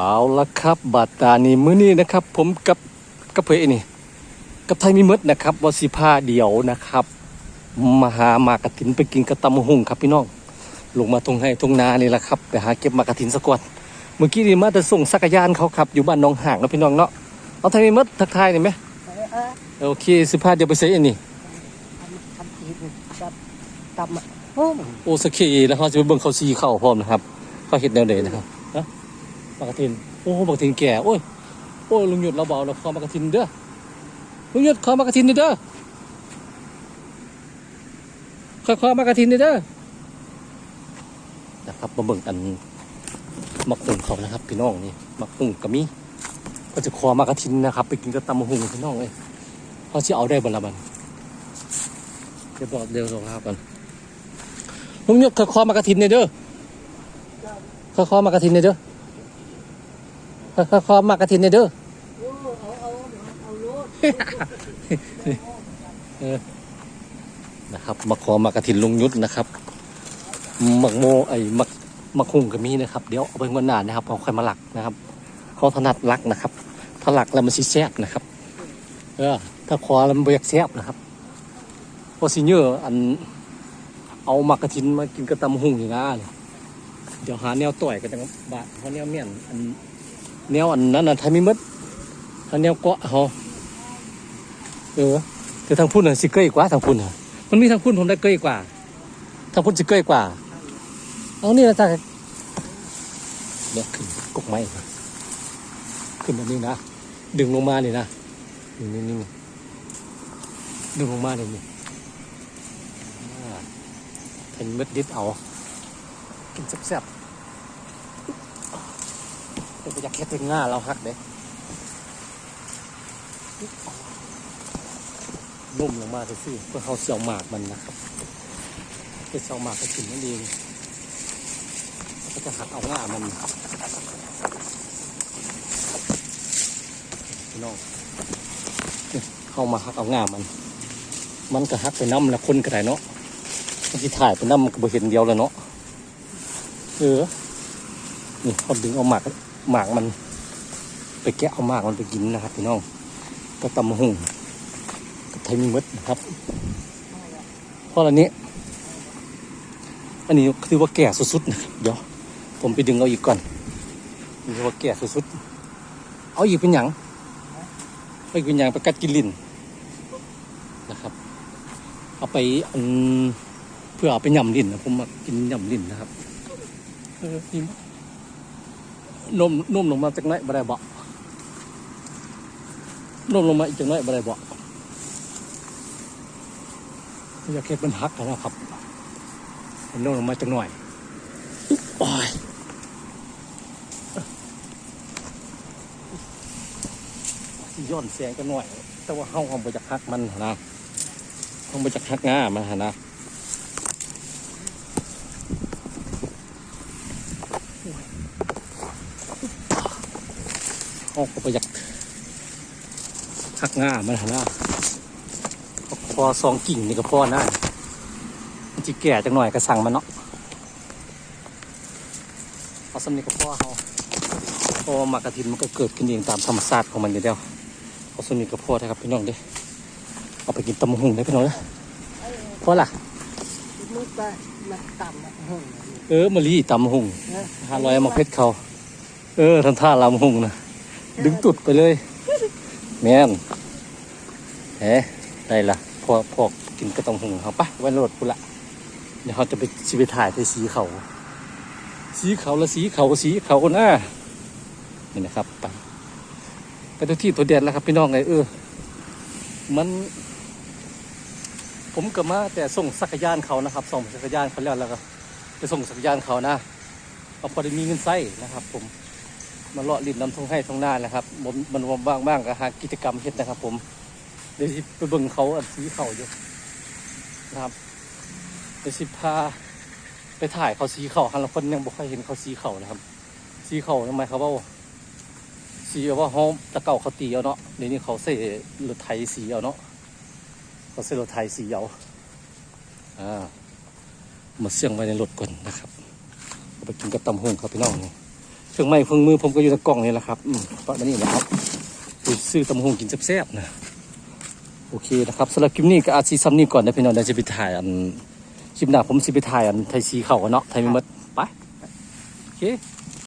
เอาละครับบัดตานี้มื้อนี้นะครับ ผมกับกับเพื่อนนี่ กับไทยมีมดนะครับวสิพาเดียวนะครับมาหามากระถินไปกินกระตำหุงครับพี่น้อง ลงมาตรงให้ตรงนานี่แหละครับไปหาเก็บมากระถินสักอนเมื่อกี้นี่มาแต่ส่งสักยานเขาครับอยู่บ้านหน้องห่างแล้วพี่น้องเนาะเอาไทยมีมดทักทายหน่อยไหมโอเคสิพาเดียวไปใส่อันนี้ทำทำทีกับตำอะโอ้สเคแล้วเขาจะไปเบิ่งเขาซีเข้าพร้อมนะครับเขาเห็ดแนวเดนะครับ นะมากระถินโอ้มากระถินแก่โอ้ยโอ้ยลุงหยุดเราเบาเราคอมากระถินเด้อลุงหยุดคอมากระถินเด้อคอคอมากระถินเด้อนะครับมาเบิ่งอันมักตุ่งเขานะครับ พี่น้องนี่มักตุ่งกะมีก็จะคอมากระถินนะครับ ไปกินกระตำมะฮุงพี่น้องเลยเขาจะเอาได้บ่ละบันเดี๋ยวบอกเดี๋ยวส่งภาพก่อนลุงยกคอมากระถินเนี่ยเด้อคอคอมากระถินเนี่ยเด้อ คอคอมากระถินเนี่ยเด้อเอาเอาเอานะครับมาขอมากระถินลุงยุทธนะครับหมักโมไอ้หมักหมักหุ่งก็มีนะครับ เดี๋ยวเอาไปงวันหน้านะครับเอาค่มาหลักนะครับเขาถนัดลักนะครับ ถ้าหลักแล้วมันสิแซบนะครับ เออถ้าคอแล้วมันบ่อยากแซบนะครับเพราะสิเนอร์อันเอามากระถินมากินกระตำหุ่งอย่างนั้นเดี๋ยวหาแนวต่อยกันจังบาทเขาแนวเมี่ยนอัน แนวอันนั้นน่ะไทยมีหมดถ้าแนวเกาะเขาเออแต่ทางพุ่นน่ะสิเกยกว่าทางพุ่นน่ะมันมีทางพุ่นผมได้เกยกว่า ทางพุ่นจะเกยกว่าเอานี่นะจ๊ะเดี๋ยขึ้นกกไม้ขึ้นแบบนี้นะดึงลงมานี่นะนี่นี่นี่ดึงลงมานี่นี่อ่าเป็นเม็ดดิดเอากินแซ่บๆ เป็นไปอยากแค่เต็งง่าเราฮักเด้นุ่มลงมาซื่อเพื่อเขาเสี่ยวหมากมันนะครับเพื่อเสี่ยวหมากก็กินนั่นเองก็จะหักเอาง่ามันพี่น้องเข้ามาหักเอาง่ามัน มันก็หักไปน้ำล้วคนก็ได้เนาะมันที่ถ่ายไปน้ำมันก็บ่เห็นเดียวแล้วเนาะเออนี่เขาดึงเอาหมาก หมากมัน ไปแกะเอาหมากมันไปกินนะครับพี่น้องก็ตำหุ่งกับไทยมีมดนะครับเพราะอันนี้ อันนี้คือว่าแก่สุดๆนะเดี๋ยวผมไปดึงเอาอีกก่อนนี่คือว่าแก่สุดๆเอาอีกเป็นหยังไปเป็นหยังไปกัดกินลิ้นนะครับ เอาไปเพื่อเอาไปยำลิ้นนะผมมากินยำลิ้นนะครับเออนี่ นมนมลงมาจากไหนบ่ได้บ่นมลงมาอีกจากไหนบ่ได้บ่อยากเก็บมันหักนะครับมันโน่นออกมาจังหน่อยโอ้ยสิย้อนแสงกันหน่อย แต่ว่าเฮาเอาไปจากหักมันนะเฮาไปจากหักง่ามันหนนะ เฮาก็ไปจากหักง่ามันหนนะพอสองกิ่งนี่ก็พอนะมันจะแก่จังหน่อยก็สั่งมันเนาะเอาสำนีก็พอเขาเพอมากระถินมันก็เกิดขึ้นเองตามธรรมชาติของมันอยู่แล้วเอาสำนีก็พอนะครับพี่น้องเด้อเอาไปกินตำมะหุ่งได้อพี่น้องเด้อพอละมือไปมาตำอะเฮ้ยเออมะลิตำมะหุ่งเออห้าร้อยมาเพชรเขา เออทำท่าลำหุ่งนะ ดึงตุดไปเลย แม่นเฮ้ได้ละพอพอกินกระตองหงเขาปะไว้รถพุละเดี๋ยวเขาจะไปชีไปถ่ายที่สีเขา สีเขาและสีเขาสีเขาหน้านี่นะครับไปไปตัวที่ตัวเด่นแล้วครับพี่น้องไงเออ มัน ผมก็มาแต่ส่งสักยานเขานะครับ ส่งสักยานเขาแล้วแล้วก็ไปส่งสักยานเขานะเอาพอได้มีเงินใช้นะครับ ผม มาเลาะริมน้ำทงให้ทงหน้านะครับมันมันว่างบ้างๆก็หากิจกรรมเฮ็ดนะครับ ผม เดี๋ยวสิไปเบิ่งเขาอันสีเขาอยู่นะครับเดี๋ยวสิพาไปถ่ายเขาสีเขาฮันละคนยังบ่ค่อยเห็นเขาสีเขานะครับ สีเขาทำไมเขาว่าสีเอาว่าเขาตะเก่าเขาตีเอาเนาะเดี๋ยวนี้เขาใส่รถไถสีเอาเนาะเขาใส่รถไถสีเอาอ่ามาเสี่ยงไว้ในรถก่อนนะครับไปกินกับตำหงครับพี่น้องนี่ รื่องไม้เครื่องมือผมก็อยู่ในกล่องนี่แหละครับอืมตอนนี้และครับซื้อตำหงกินแซ่บๆนะโอเคนะครับสำหรับคลิปนี้ก็อาชีซ้ำนี้ก่อนนะพี่น้องเดี๋ยวจะไปถ่ายอันคลิปหน้าผมสิไปถ่ายอันไทยซีเข่ากันเนาะไทยมีมัดไปโอเค